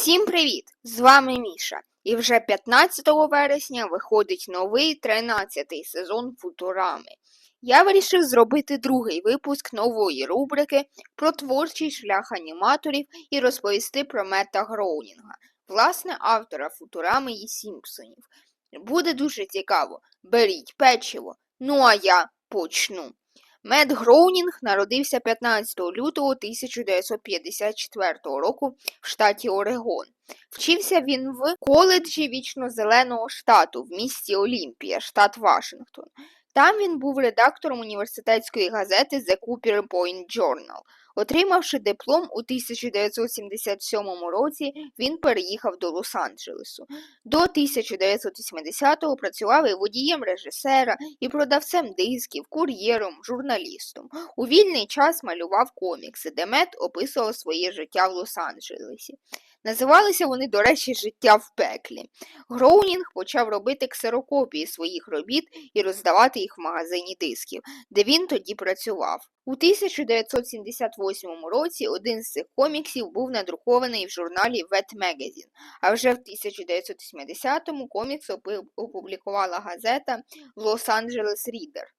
Всім привіт! З вами Міша. І вже 15 вересня виходить новий 13-й сезон Футурами. Я вирішив зробити другий випуск нової рубрики про творчий шлях аніматорів і розповісти про Мета Гроунінга, власне, автора Футурами і Сімпсонів. Буде дуже цікаво. Беріть печиво. Ну а я почну. Мед Гроунінг народився 15 лютого 1954 року в штаті Орегон. Вчився він в коледжі вічно-зеленого штату в місті Олімпія, штат Вашингтон. Там він був редактором університетської газети The Cooper Point Journal. Отримавши диплом у 1977 році, він переїхав до Лос-Анджелесу. До 1980-го працював і водієм режисера, і продавцем дисків, кур'єром, журналістом. У вільний час малював комікси, де Мет описував своє життя в Лос-Анджелесі. Називалися вони, до речі, життя в пеклі. Гроунінг почав робити ксерокопії своїх робіт і роздавати їх в магазині дисків, де він тоді працював. У 1978 році один з цих коміксів був надрукований в журналі Wet Magazine, а вже в 1980-му комікс опублікувала газета Los Angeles Reader.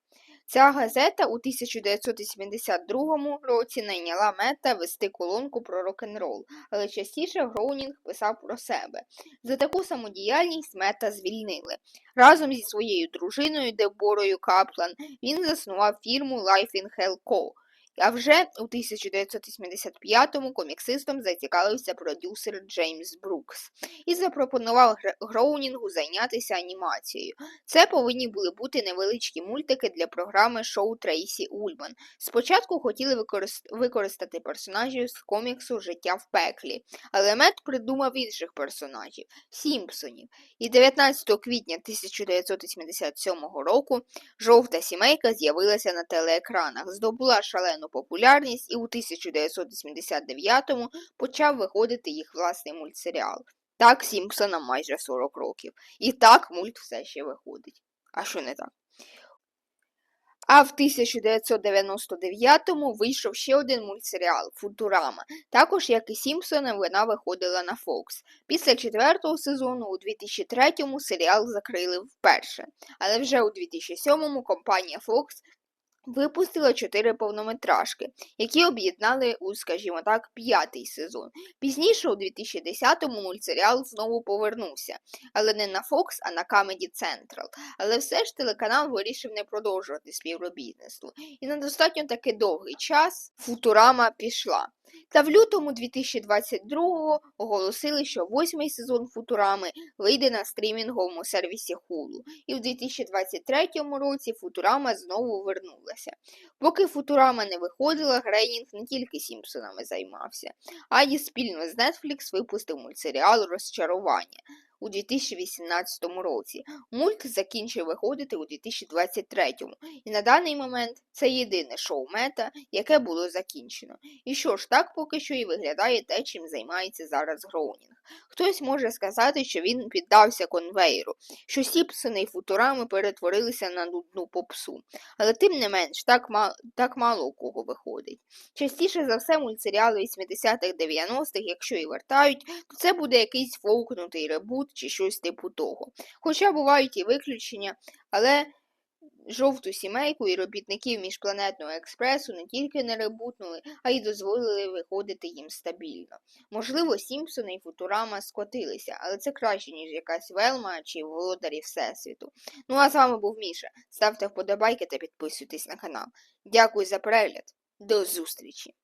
Ця газета у 1972 році найняла мета вести колонку про рок-н-рол, але частіше Гроунінг писав про себе. За таку самодіяльність мета звільнили. Разом зі своєю дружиною Деборою Каплан він заснував фірму Life in Hell Co., а вже у 1975-му коміксистом зацікавився продюсер Джеймс Брукс і запропонував Гроунінгу зайнятися анімацією. Це повинні були бути невеличкі мультики для програми шоу Трейсі Ульман. Спочатку хотіли використати персонажів з коміксу Життя в пеклі, але Мет придумав інших персонажів Сімпсонів. І 19 квітня 1987 року жовта сімейка з'явилася на телеекранах, здобула шалену популярність і у 1989-му почав виходити їх власний мультсеріал. Так Сімпсонам майже 40 років. І так мульт все ще виходить. А що не так? А в 1999-му вийшов ще один мультсеріал Футурама. Також, як і Сімпсони, вона виходила на Фокс. Після четвертого сезону у 2003-му серіал закрили вперше. Але вже у 2007-му компанія Фокс Випустила чотири повнометражки, які об'єднали у, скажімо так, п'ятий сезон. Пізніше, у 2010-му, мультсеріал знову повернувся, але не на Fox, а на Comedy Central. Але все ж телеканал вирішив не продовжувати співробітництво. І на достатньо таки довгий час Футурама пішла. Та в лютому 2022-го оголосили, що восьмий сезон Футурами вийде на стрімінговому сервісі Hulu. І в 2023 році Футурама знову вернулася. Поки Футурама не виходила, Грейнінг не тільки Сімпсонами займався, а й спільно з Netflix випустив мультсеріал Розчарування у 2018 році. Мульт закінчив виходити у 2023 і на даний момент це єдине шоу мета, яке було закінчено. І що ж, так поки що і виглядає те, чим займається зараз Гроунінг. Хтось може сказати, що він піддався конвейеру, що Сіпсони і футурами перетворилися на нудну попсу. Але тим не менш, так мало, так мало у кого виходить. Частіше за все, мультсеріали 80-х 90-х, якщо і вертають, то це буде якийсь фолкнутий ребут чи щось типу того. Хоча бувають і виключення, але жовту сімейку і робітників міжпланетного експресу не тільки не ребутнули, а й дозволили виходити їм стабільно. Можливо, Сімпсони і Футурама скотилися, але це краще, ніж якась Велма чи Володарі Всесвіту. Ну а з вами був Міша. Ставте вподобайки та підписуйтесь на канал. Дякую за перегляд. До зустрічі!